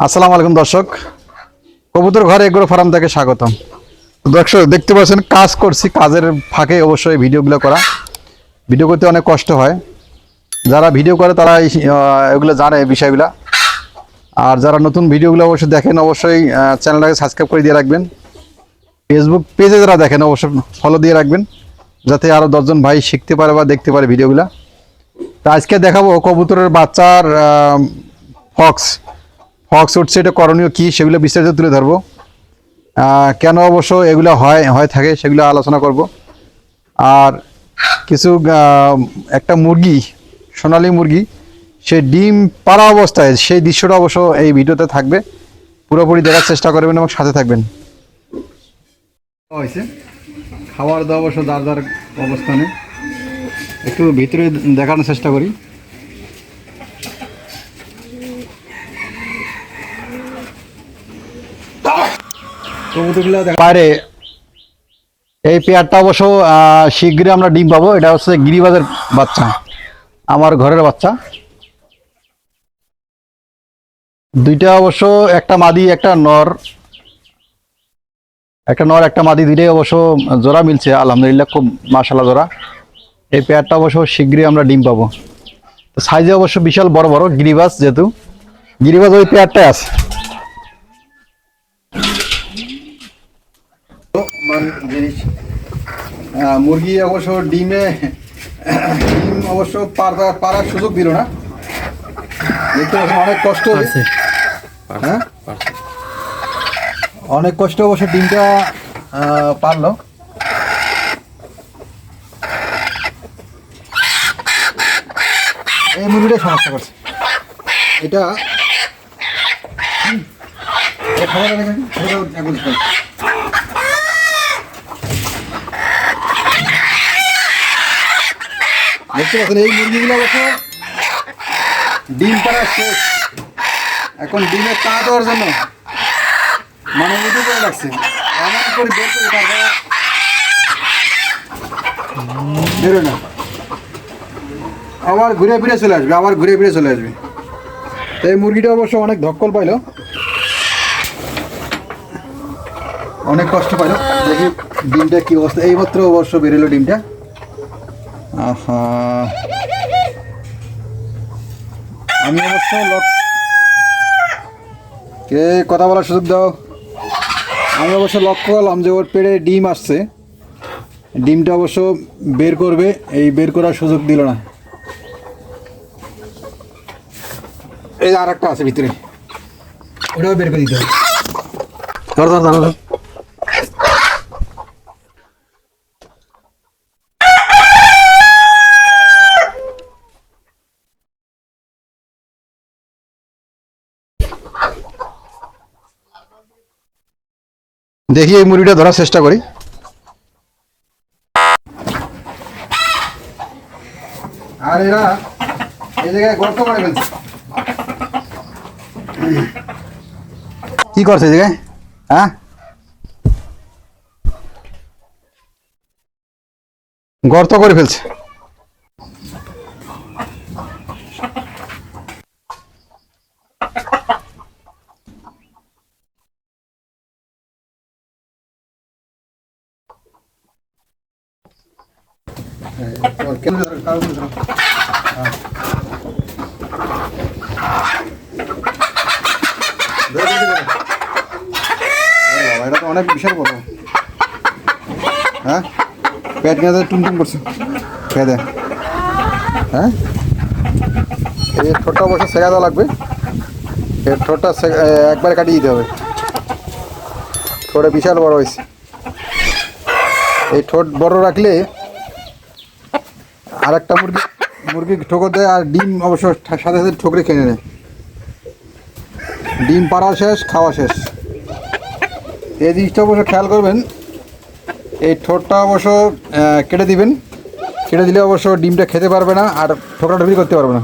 আসসালামু আলাইকুম দর্শক। কবুতর ঘরে এগুলো ফার্ম থেকে স্বাগতম। দর্শক, দেখতে পাচ্ছেন, কাজ করছি, কাজের ফাঁকে অবশ্যই ভিডিওগুলো করা। ভিডিও করতে অনেক কষ্ট হয়। যারা ভিডিও করে তারা এগুলো জানে বিষয়গুলো। আর যারা নতুন ভিডিওগুলো অবশ্যই দেখেন, অবশ্যই চ্যানেলটাকে সাবস্ক্রাইব করে দিয়ে রাখবেন। ফেসবুক পেজে যারা দেখেন, অবশ্যই ফলো দিয়ে রাখবেন। যাতে আরও দশজন ভাই শিখতে পারে বা দেখতে পারে ভিডিওগুলো। তা আজকে দেখাবো কবুতরের বাচ্চার ফক্স ফক্স উঠছে এটা করণীয় কী সেগুলো বিস্তারিত তুলে ধরবো। কেন অবশ্য এগুলো হয় হয় থাকে সেগুলো আলোচনা করব। আর কিছু একটা মুরগি, সোনালী মুরগি, সে ডিম পাড়া অবস্থায়, সেই দৃশ্যটা অবশ্য এই ভিডিওতে থাকবে। পুরোপুরি দেখার চেষ্টা করবেন এবং সাথে থাকবেন। হয়েছে। খাবার দাওয়া অবশ্য যার যার অবস্থানে। একটু ভিতরে দেখানোর চেষ্টা করি। বাইরে এই পেয়ারটা অবশ্য শীঘ্রই আমরা ডিম পাবো। এটা হচ্ছে গিরিবাজের বাচ্চা, আমার ঘরের বাচ্চা। দুইটা অবশ্য একটা মাদি, একটা নর। একটা নর, একটা মাদি দুইটাই অবশ্য জোড়া মিলছে, আলহামদুলিল্লাহ, খুব মাশাল্লাহ জোড়া। এই পেয়ারটা অবশ্য শীঘ্রই আমরা ডিম পাবো। সাইজে অবশ্য বিশাল বড় বড় গিরিবাজ যেহেতু। গিরিবাজ ওই পেয়ারটাই আছে জিনিস আহ, মুরগি অবশ্য ডিমে ডিম অবশ্য পাড়ার সুযোগ দিল না। দেখতে অনেক কষ্ট হয়েছে হ্যাঁ? অনেক কষ্ট অবশ্য ডিমটা পারল। এই মুরগিটা সমস্যা করছে। এটা হুম, এটা খাবার দেখেন এটাও একদম খারাপ। দেখতে পাচ্ছেন, এই মুরগিগুলো অবশ্য ডিম পাড়া শেষ। এখন ডিমে তা দেওয়ার জন্য মানে উঠে করে লাগছে এমন করে বের করে তারপরে বেরোয় না। আবার ঘুরে ফিরে চলে আসবে, আবার ঘুরে ফিরে চলে আসবে। তো এই মুরগিটা অবশ্য অনেক ধক্কল পাইলো। অনেক কষ্ট পাইলো। দেখি ডিমটা কি অবস্থা। এইমাত্র অবশ্য বেরোলো ডিমটা। আমি অবশ্য কে, কথা বলার সুযোগ দাও। আমি অবশ্য লক্ষ্য করলাম যে ওর পেড়ে ডিম আসছে। ডিমটা অবশ্য বের করবে, এই বের করার সুযোগ দিল না। এই আর একটা আছে ভিতরে। ওটাও বের করে দিতে হবে। দেখি এই মুরগিটা ধরার চেষ্টা করি। আর এরা এই জায়গায় গর্ত করে ফেলছে। কি করছে জায়গায়? হ্যাঁ? গর্ত করে ফেলছে। এটা তো অনেক বিশাল বড় হ্যাঁ? পেট গেঁদে টুনটুন করছে খেয়ে হ্যাঁ এই ঠোঁটটা অবশ্য সেকা দেওয়া লাগবে এই ঠোঁটটা একবারে কাটিয়ে দিতে হবে ঠোঁটে বিশাল বড় হয়েছে এই ঠোঁট বড় রাখলে আর একটা মুরগি মুরগি ঠোকর দেয় আর ডিম অবশ্য সাথে সাথে ঠোকরে কিনে নেয়। ডিম পাড়া শেষ খাওয়া শেষ। এই জিনিসটা অবশ্য খেয়াল করবেন এই ঠোঁটটা অবশ্য কেটে দিবেন। কেটে দিলে অবশ্য ডিমটা খেতে পারবে না আর ঠোকরা ঢুকি করতে পারবে না।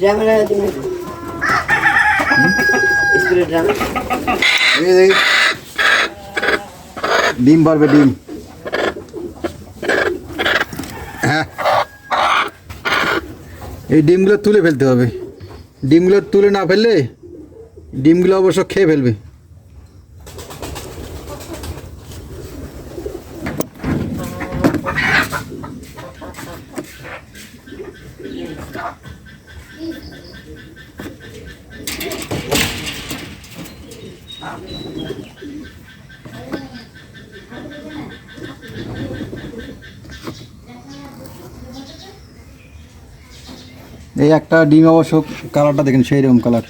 ড্রামে লাগা তুমি স্কুলের ড্রামে এই যে ডিম পারবে, ডিম। হ্যাঁ। এই ডিমগুলো তুলে ফেলতে হবে। ডিমগুলো তুলে না ফেললে ডিমগুলো অবশ্য খেয়ে ফেলবে। এই একটা ডিম অবশ্য কালারটা দেখেন সেই রকম কালার।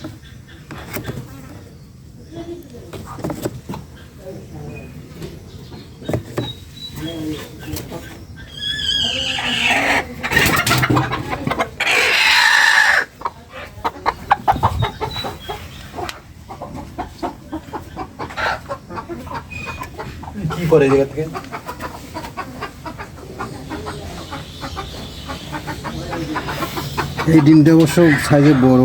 কি করে এই জায়গা থেকে? এই ডিমটা অবশ্য সাইজে বড়।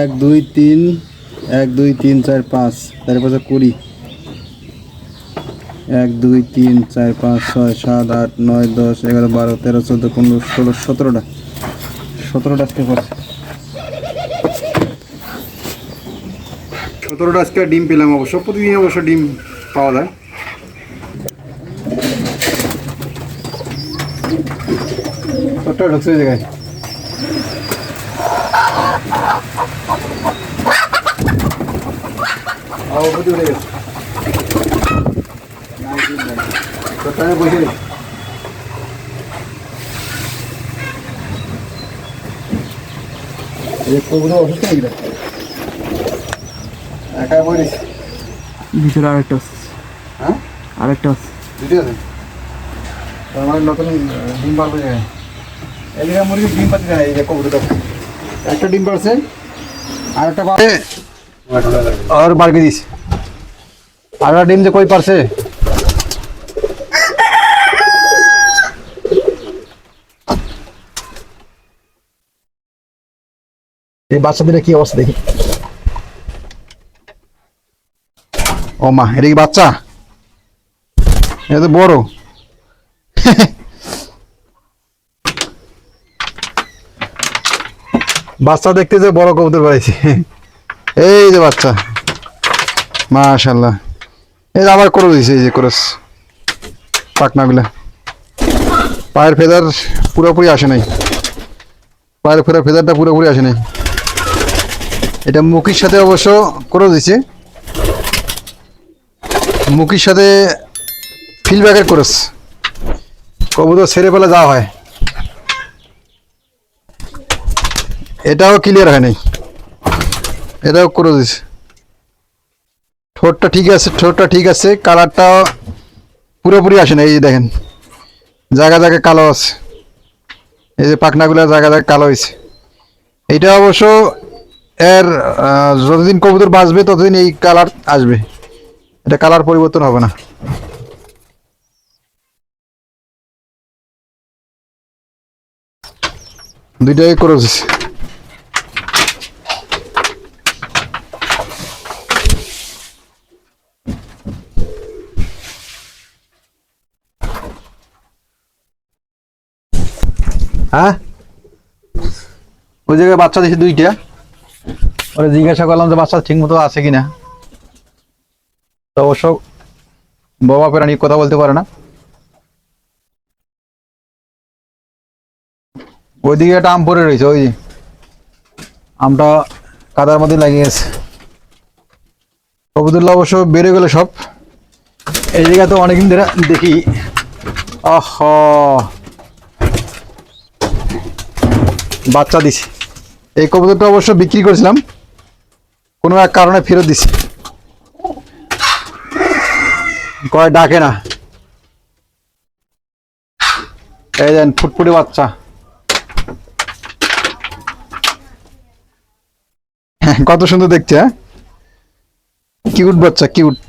এক, দুই, তিন, এক, দুই, তিন, চার, পাঁচ, চার, পাঁচে কুড়ি। এক, দুই, তিন, চার, পাঁচ, ছয়, সাত, আট, নয়, দশ, এগারো, বারো, তেরো, চোদ্দ, পনেরো, ষোলো, সতেরোটা। সতেরোটা আজকে পড়ছে সতেরোটা আজকে ডিম পেলাম অবশ্য। প্রতিদিন অবশ্য ডিম পাওয়া যায়। সবটা ঢুকছে জায়গায়। বসে অসুস্থ নাকি রে? একা বলিস ভিতরে আরেকটা আছে। হ্যাঁ? আরেকটা আছে। দুটো আছে? তার মানে নতুন ডিম পারবে মুরগি ডিম পাচ্ছে না এই যে কবুতরটা একটা ডিম পারছে। আর একটা পারছে আর বাড়কে দিস আর একটা ডিম যে কই পারছে? এই বাচ্চাদের কি অবস্থা দেখি। ও মা এটা কি বাচ্চা? এটা তো বড়। বাচ্চা দেখতে যে বড় কবুতর পাইছি এই যে বাচ্চা। মাশাল্লাহ এই আবার করে দিয়েছে, এই যে করস। পাকনাগুলা পায়ের ফেদার পুরোপুরি আসে নাই। পায়ের ফেদার, ফেদারটা পুরোপুরি আসে নাই। এটা মুখির সাথে অবশ্য করে দিছে মুখির সাথে ফিলব্যাকের কোর্স। কবুতর ছেড়ে পেলে যাওয়া হয়। এটাও ক্লিয়ার হয় নাই। এটাও করে দিছে। ঠোঁটটা ঠিক আছে, ঠোঁটটা ঠিক আছে কালারটাও পুরোপুরি আসে না এই দেখেন। জায়গা জায়গায় কালো আছে। এই যে পাখনাগুলো জায়গা জায়গায় কালো হয়েছে। এটা অবশ্য এর যতদিন কবুতর বাঁচবে, ততদিন এই কালার আসবে। এটা কালার পরিবর্তন হবে না। দুইটাই করে হ্যাঁ? ওই জায়গায় বাচ্চা দিয়েছে দুইটা। ওরা জিজ্ঞাসা করলাম যে বাচ্চা ঠিক মতো আছে কিনা। তো অবশ্য বাবা প্রাণী কথা বলতে পারে না। ওইদিকে একটা আম পড়ে রয়েছে, ওই। আমটা কাদার মধ্যে লাগিয়ে গেছে। কবুতুল্লাহ অবশ্য বেড়ে গেল সব। এই জায়গা তো অনেকদিন ধরে দেখি। আহ! বাচ্চা দিছি। এই কবুতরটা অবশ্য বিক্রি করেছিলাম। কোনো এক কারণে ফেরত দিছি। কয় ডাকে না। এই দেন ফুটফুটে বাচ্চা। হ্যাঁ, কত সুন্দর দেখছে হ্যাঁ? কিউট বাচ্চা কিউট।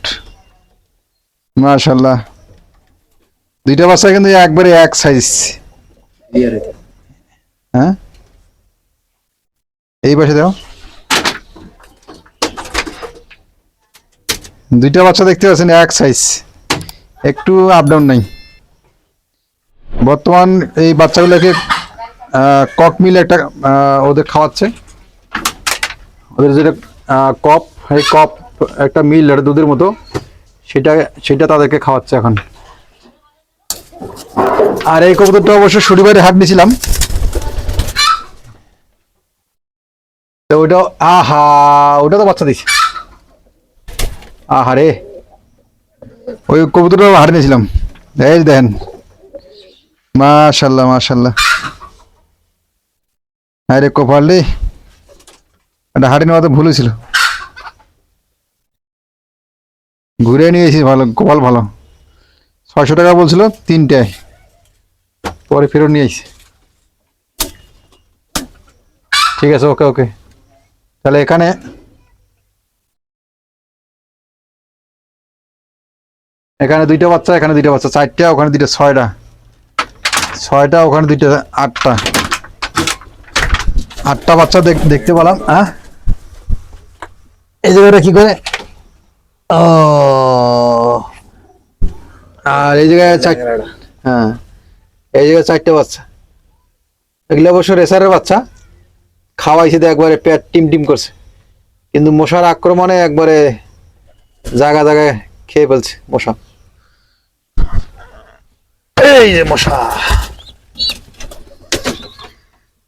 মাশাল্লাহ দুইটা বাচ্চা কিন্তু একবারে এক সাইজ হ্যাঁ? এই পাশে দাও। দুইটা বাচ্চা দেখতে পাচ্ছেন, এক সাইজ একটু আপ ডাউন নেই। বর্তমান এই বাচ্চাগুলোকে কক মিল একটা ওদের খাওয়াচ্ছে। ওদের যেটা কপ, এই কপ একটা মিল, একটা দুধের মতো, সেটা সেটা তাদেরকে খাওয়াচ্ছে এখন। আর এই কবুতরটা অবশ্য শনিবারে হাট নিয়েছিলাম। তো ওটা আহা ওটা তো বাচ্চা দিছে। আহা রে ওই কবুতরটা হাট নিয়েছিলাম। এই দেখেন, মাশাল্লাহ মাশাল্লাহ। আরে কপাল এটা হাটে নেওয়া তো ভুল ছিল ঘুরে নিয়ে এসেছি ভালো, কপাল ভালো। ছয়শো টাকা বলছিল তিনটায় পরে ফেরত নিয়েছি ঠিক আছে, ওকে ওকে। তাহলে এখানে এখানে দুইটা বাচ্চা, এখানে দুইটা বাচ্চা। চারটা, ওখানে দুইটা, ছয়টা। ছয়টা, ওখানে দুইটা, আটটা। আটটা বাচ্চা দেখ- দেখতে পেলাম হ্যাঁ? এই জায়গাটা কি করে? ও। আর এই জায়গায় হ্যাঁ। এই জায়গায় চারটে বাচ্চা। এগুলো অবশ্য রেসারের বাচ্চা। খাওয়াইছে তো একবারে পেট টিম টিম করছে। কিন্তু মশার আক্রমণে একবারে জায়গা জায়গায় খেয়ে ফেলছে মশা। এই যে মশা।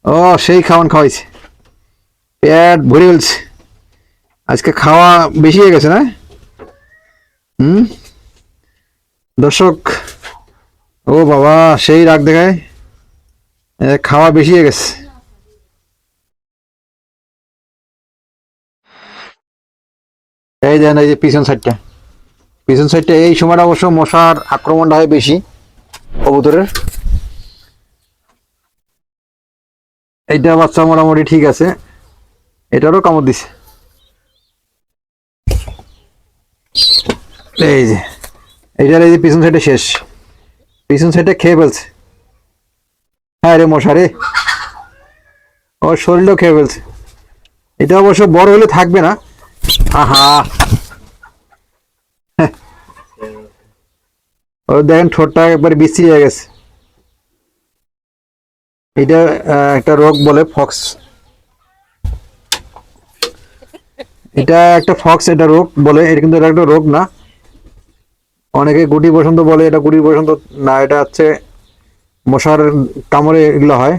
ও সেই খাওয়ান খাওয়াইছে। পেট ভরে ফেলছে। আজকে খাওয়া বেশি হয়ে গেছে না? হুম? দর্শক ও বাবা সেই রাগ দেখায় খাওয়া বেশি হয়ে গেছে। এই দেন এই যে পিছন সাইডটা। পিছন সাইডটা এই সময়টা অবশ্য মশার আক্রমণটা হয় বেশি কবুতরের। এইটা বাচ্চা মোটামুটি ঠিক আছে। এটারও কামড় দিছে। এই যে, এইটার এই যে পিছন সাইডে শেষ। পিছন সাইডে খেয়ে ফেলছে। হ্যাঁ রে মশা রে। ওর শরীরটাও খেয়ে ফেলছে। এটা অবশ্য বড় হলে থাকবে না। ও দেখেন ঠোঁটটা একবারে হয়ে গেছে। এটা একটা রোগ বলে ফক্স। এটা একটা ফক্স, এটা রোগ বলে, এটা কিন্তু এটা একটা রোগ না। অনেকে গুটি বসন্ত বলে, এটা গুটি বসন্ত না, এটা হচ্ছে মশার কামড়ে এগুলো হয়।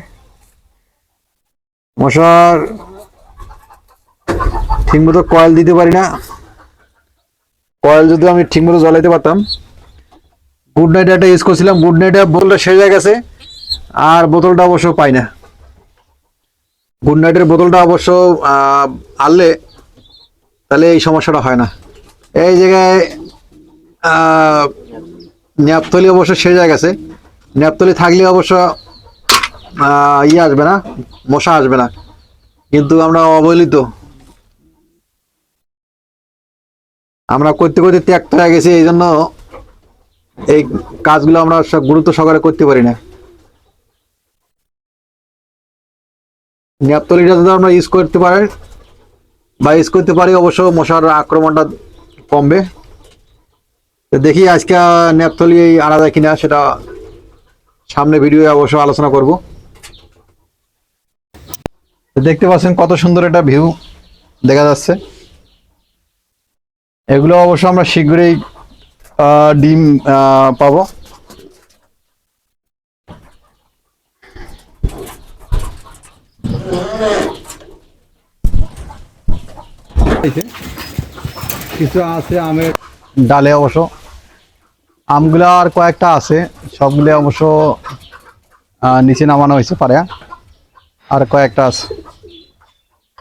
মশার ঠিকমতো কয়েল দিতে পারি না। কয়েল যদি আমি ঠিকমতো জ্বলাইতে পারতাম। গুড নাইট একটা ইউজ করছিলাম। গুড নাইট বোতলটা শেষ হয়ে গেছে। আর বোতলটা অবশ্য পাই না। গুড নাইটের বোতলটা অবশ্য আনলে তাহলে এই সমস্যাটা হয় না। এই জায়গায় আহ, ন্যাপথলি অবশ্য শেষ হয়ে গেছে। ন্যাপথলি থাকলে অবশ্য ইয়ে আসবে না মশা আসবে না। কিন্তু আমরা অবহেলিত। আমরা করতে করতে ত্যাক্ত হয়ে গেছি এই জন্য এই কাজগুলো আমরা সব গুরুত্ব সহকারে করতে পারি না। ন্যাপতলিটা যদি আমরা ইউজ করতে পারি, বা ইউজ করতে পারি, অবশ্য মশার আক্রমণটা কমবে। দেখি আজকে ন্যাপথলি আনা যায় কিনা, সেটা সামনে ভিডিও অবশ্য আলোচনা করব। দেখতে পাচ্ছেন কত সুন্দর একটা ভিউ দেখা যাচ্ছে। এগুলো অবশ্য আমরা শীঘ্রই ডিম পাবো। কিছু আছে আমের ডালে অবশ্য। আমগুলো আর কয়েকটা আছে সবগুলো অবশ্য নিচে নামানো হয়েছে পারে আর কয়েকটা আছে।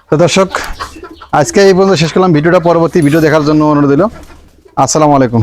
তো দর্শক আজকে এই পর্যন্ত শেষ করলাম। ভিডিওটা পরবর্তী ভিডিও দেখার জন্য অনুরোধ দিল আসসালামু আলাইকুম।